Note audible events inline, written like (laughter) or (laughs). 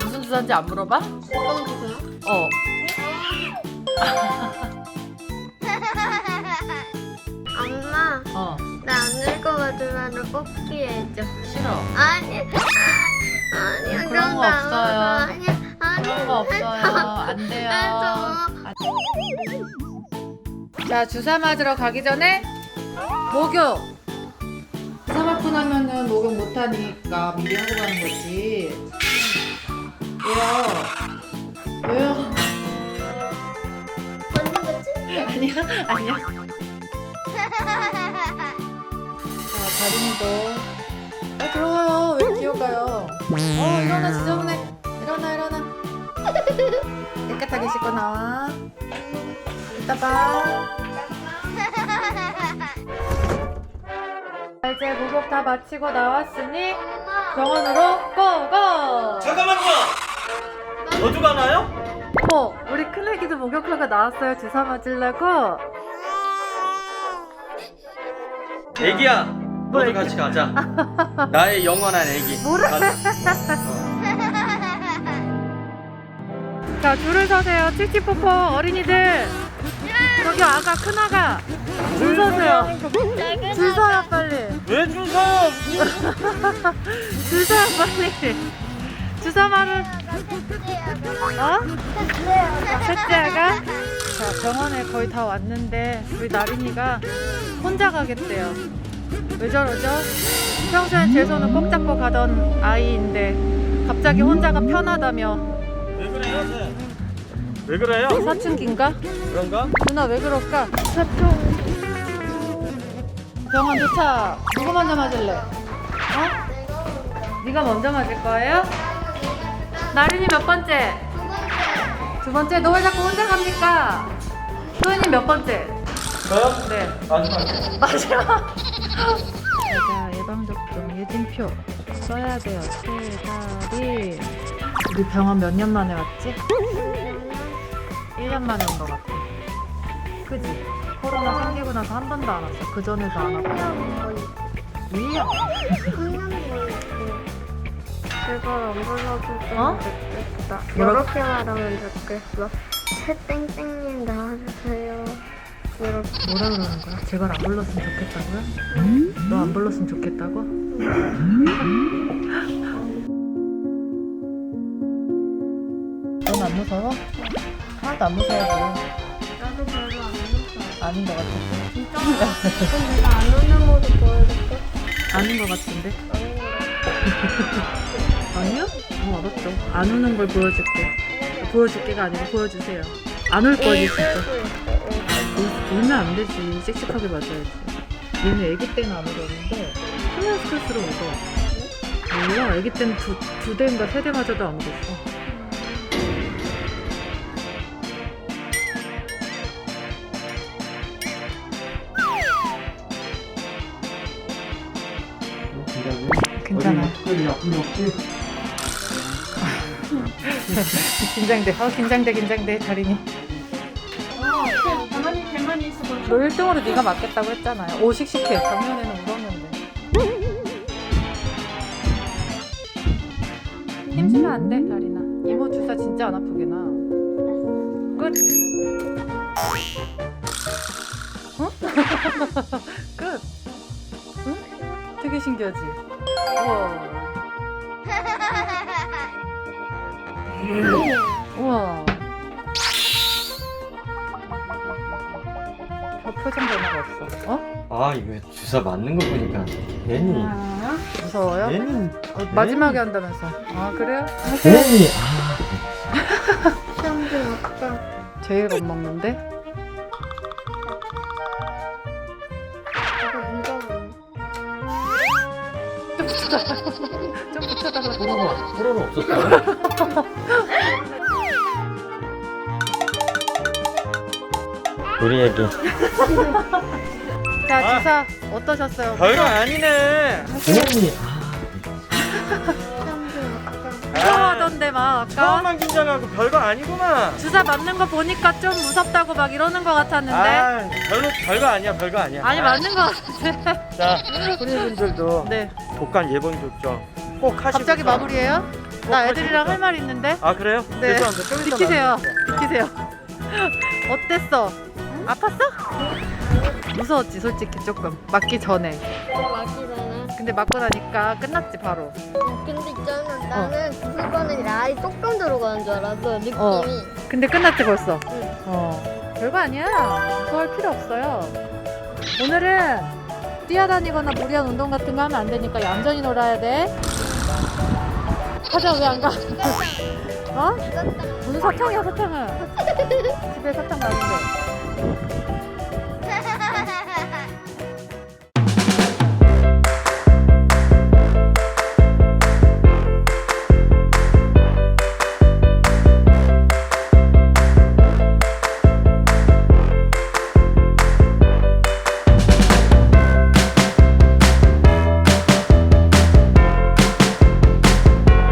무슨 주사인지 안 물어봐? 어. 엄마, 어. 나 안 늙어가지고 뽑기 해줘. 싫어. 아니, 아니, 그런 거 안 없어요. 어. 아니, 그런 거 없어요. 안 돼요. 자, 주사 맞으러 가기 전에 목욕. 주사 맞고 나면은 목욕 못 하니까 미리 하고 가는 거지. 왜요? 왜요? 맞는 거지? 아니야, 아니야. 자, 다린이도. 아, 들어가요. 왜 기어가요? 어, 일어나, 지저분해. 일어나, 일어나. 깨끗하게 씻고 나와. 이따 봐. 자, 이제 목욕 다 마치고 나왔으니 병원으로 고고! 잠깐만요. 어디 가나요? 어머, 우리 큰애기도 목욕하고 나왔어요. 주사 맞으려고. 애기야. 뭐 너도 애기? 같이 가자. (laughs) 나의 영원한 애기. 뭐래? 자, 줄을 서세요. 칙칙뽀뽀 어린이들. 저기 아가, 큰 아가. 줄 서세요. 줄 서요, 빨리. 왜 주서? 줄 서요, 빨리. 주사 맞을, 어? 셋째 아가? 자, 병원에 거의 다 왔는데, 우리 나린이가 혼자 가겠대요. 왜 저러죠? 평소엔 제 손을 꼭 잡고 가던 아이인데, 갑자기 혼자가 편하다며. 왜 그래요? 사춘기인가? 그런가? 누나 왜 그럴까? 사춘. 병원 도착. 누구 먼저 맞을래? 어? 네가 먼저 맞을 거예요? 나린이 몇 번째? 두 번째. 너 왜 자꾸 혼자 갑니까? 소연이 몇 번째? 저요? 네. 마지막에. 마지막. 자, 예방접종 예진표 써야 돼요. 세달이. 우리 병원 몇 년 만에 왔지? 1년 만에 온 것 같아. 그지? 코로나 생기고 나서 한 번도 안 왔어. 그 전에도 안 왔고. 1년? 제발 안 불러줬으면 어? 좋겠다. 뭐라고? 이렇게 말하면 좋겠어. 최땡땡님 나와주세요. 이렇게. 뭐라 그러는 거야? 제발 안 불렀으면 좋겠다고요? 너 안 불렀으면 좋겠다고? 넌 안 무서워? 하나도 안 무서워 보여. 나도 별로 안 무서워. 아닌 것 같은데? 진짜? 그럼 내가 안 오는 모습 보여줄게. 아닌 것 같은데? 아니요? 어, 알았죠. 안 우는 걸 보여줄게. 보여줄게가 아니고 보여주세요. 안 울 거지, 진짜. 울- 울면 안 되지. 씩씩하게 맞아야지. 얘는 애기 때는 안 울었는데, 클래스 클수록 울어. 몰라. 애기 때는 두, 두 대인가 세 대 맞아도 안 울었어. 괜찮아. 특별히 아픈 게 없지? 긴장돼. 어, 긴장돼, 긴장돼. 가만히 있어봐. 너 1등으로 네가 맞겠다고 했잖아요. 오식식해. 작년에는 울었는데. 힘주면 안 돼, 다리나. 이모 주사 진짜 안 아프게 나. 끝. 어? (laughs) 되게 신기하지? 우와. 우와. 별 표정 변화가 없어. 어? 아, 이거 주사 맞는 거 보니까 괜히. 무서워요? 괜히. 어, 마지막에 한다면서. 아 그래요? 괜히. 아, 시험 좀 없어. 제일 못 먹는데? 좀 붙여달라. 코로나 없었어요? 우리 애기. 자 아. 주사 어떠셨어요? 별거 아니네. 없어. 무서워하던데 막 아까 처음만 긴장하고 별거 아니구만. 주사 맞는 거 보니까 좀 무섭다고 막 이러는 거 같았는데 아, 별로 별거 아니야, 별거 아니야. 아니 맞는 거 같은데 자, 우리 분들도 (laughs) 네 독감 예방 접종 꼭 하시고. 갑자기 마무리해요? 나 애들이랑 할 말 있는데. 아 그래요? 네. 죄송합니다. 좀 이따 비키세요. 만날게요. 비키세요. (laughs) 어땠어? 아팠어? (laughs) 무서웠지 솔직히 조금 맞기 전에. 맞기잖아. 근데 맞고 나니까 끝났지 바로. 근데 있잖아. 나는 죽을 뻔했는데 알이 똑똑 들어가는 줄 알았어. 느낌이. 어. 근데 끝났지 벌써. 응. 어. 별거 아니야. 무서워할 필요 없어요. 오늘은 뛰어다니거나 무리한 운동 같은 거 하면 안 되니까 얌전히 놀아야 돼. 가자 왜 안 가? 어? 무슨 사탕이야 사탕은? (laughs) 집에 사탕 많은데.